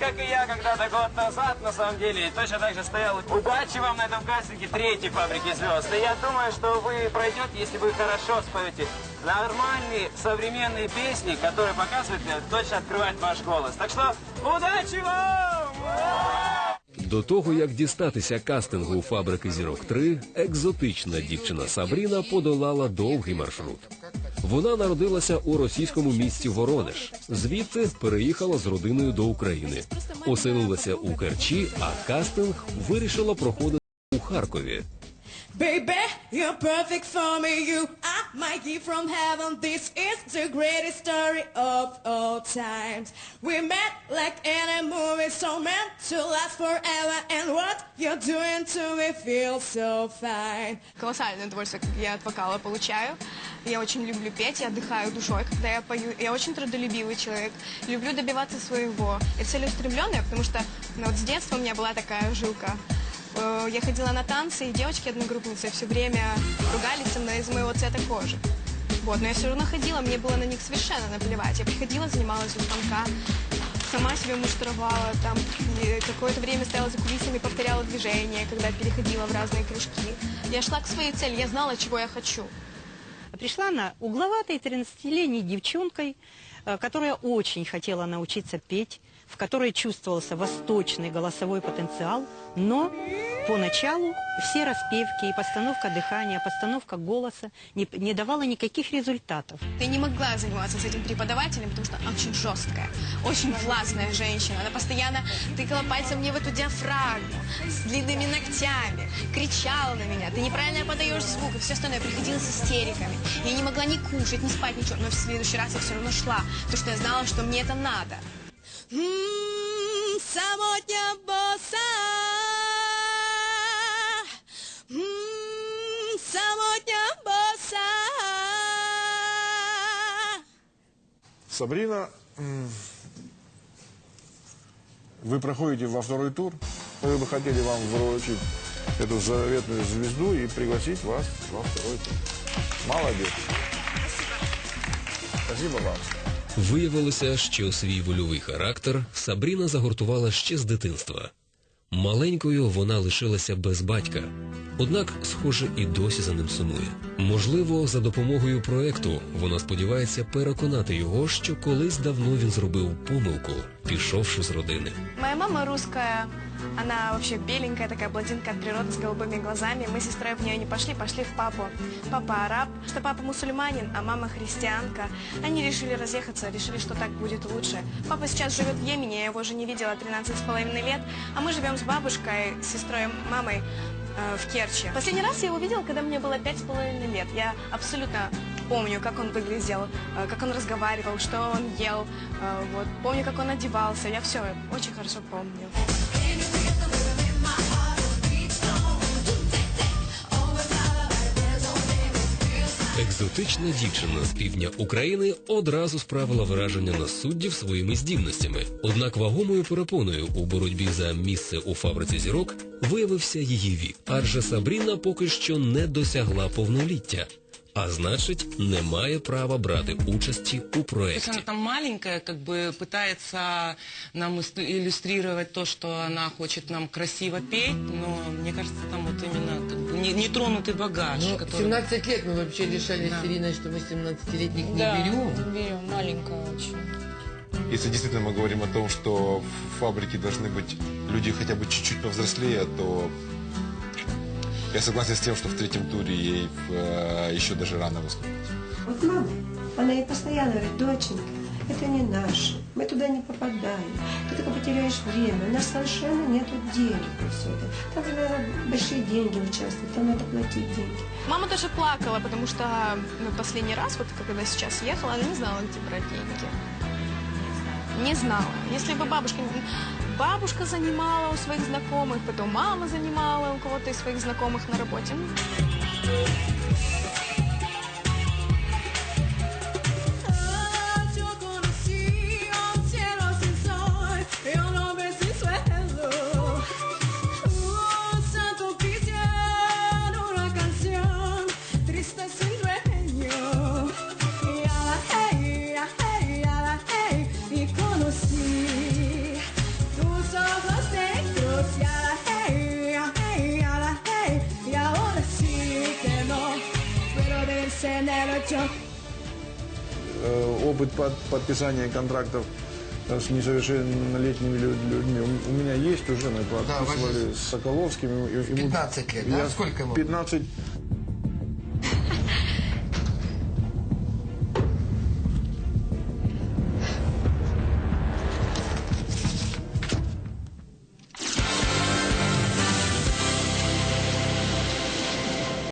здесь, как и я, когда-то год назад, на самом деле, и точно так же стоял. Удачи вам на этом кастинге третьей фабрики звезд. И я думаю, что вы пройдете, если вы хорошо споете нормальные современные песни, которые показывают, э, точно открывать ваш голос. Так что удачи вам! До того, як дістатися кастингу у фабрики зірок 3 екзотична дівчина Сабріна подолала довгий маршрут. Вона народилася у російському місті Воронеж. Звідти переїхала з родиною до України. Оселилася у Керчі, а кастинг вирішила проходити у Харкові. Baby, you're perfect for me. You gift from heaven. This is the greatest story of all times. We met like in a movie, so meant to last forever. And what you're doing to me feels so fine. колоссальное удовольствие, я от вокала получаю. Я очень люблю петь, я отдыхаю душой, когда я пою. Я очень трудолюбивый человек, люблю добиваться своего. Я целеустремленная, потому что ну, вот с детства у меня была такая жилка. Э, Я ходила на танцы, и девочки-одногруппницы все время ругались со мной из моего цвета кожи. Вот, но я все равно ходила, мне было на них совершенно наплевать. Я приходила, занималась у станка, сама себе муштровала, там, какое-то время стояла за кулисами, повторяла движения, когда переходила в разные кружки. Я шла к своей цели, я знала, чего я хочу. Пришла она угловатой 13-летней девчонкой, э, которая очень хотела научиться петь, в которой чувствовался восточный голосовой потенциал, но поначалу все распевки и постановка дыхания, постановка голоса не, не давала никаких результатов. Я не могла заниматься с этим преподавателем, потому что она очень жесткая, очень властная женщина. Она постоянно тыкала пальцем мне в эту диафрагму с длинными ногтями, кричала на меня. Ты неправильно подаешь звук и все остальное. Приходила с истериками. Я не могла ни кушать, ни спать, ничего. Но в следующий раз я все равно шла, потому что я знала, что мне это надо. Самотня боса. Самотня боса. Сабрина, вы проходите во второй тур. Мы бы хотели вам вручить эту заветную звезду и пригласить вас во второй тур. Молодец. Спасибо вам. Виявилося, що свій вольовий характер Сабріна загортувала ще з дитинства. Маленькою вона лишилася без батька, однак, схоже, і досі за ним сумує. Можливо, за допомогою проекту вона сподівається переконати його, що колись давно він зробив помилку, пішовши з родини. Моя мама русская, она вообще беленькая, такая блондинка от природы с голубыми глазами. Мы с сестрой в нее не пошли, пошли в папу. Папа араб, что папа мусульманин, а мама христианка. Они решили разъехаться, решили, что так будет лучше. Папа сейчас живет в Йемене, я его уже не видела 13 с половиной лет, а мы живем с бабушкой, с сестрой, мамой э, в Керчи. Последний раз я его видела, когда мне было пять с половиной лет. Я абсолютно помню, как он выглядел, э, как он разговаривал, что он ел. э, Вот. Помню, как он одевался. Я все очень хорошо помню. Екзотична дівчина з півдня України одразу справила враження на суддів своїми здібностями. Однак вагомою перепоною у боротьбі за місце у фабриці зірок виявився її вік, адже Сабріна поки що не досягла повноліття, а значить, не має права брати участі у То есть проєкті. она там маленькая, как бы пытается нам ис- иллюстрировать то, что она хочет нам красиво петь, но мне кажется, там вот именно как бы не- нетронутый багаж. Ну, который- 17 лет мы вообще решали Да. с Ириной, что мы 17-летних не Да, берем. берем, маленькая очень. Если действительно мы говорим о том, что в фабрике должны быть люди хотя бы чуть-чуть повзрослее, то я согласен с тем, что в третьем туре ей э, еще даже рано выступить. Вот мама, она ей постоянно говорит, доченька, это не наше, мы туда не попадаем, ты только потеряешь время, у нас совершенно нет денег на все это. Там же надо большие деньги участвовать, там надо платить деньги. Мама тоже плакала, потому что ну, последний раз, вот когда сейчас ехала, она не знала, где брать деньги. Не знала. Если бы бабушка... Бабушка занимала у своих знакомых, потом мама занимала у кого-то из своих знакомых на работе. Joke. Э, опыт под- подписания контрактов э, с несовершеннолетними лю- людьми у меня есть уже, мы подписывали с Соколовским. ему- 15 лет, да? я Сколько ему? 15,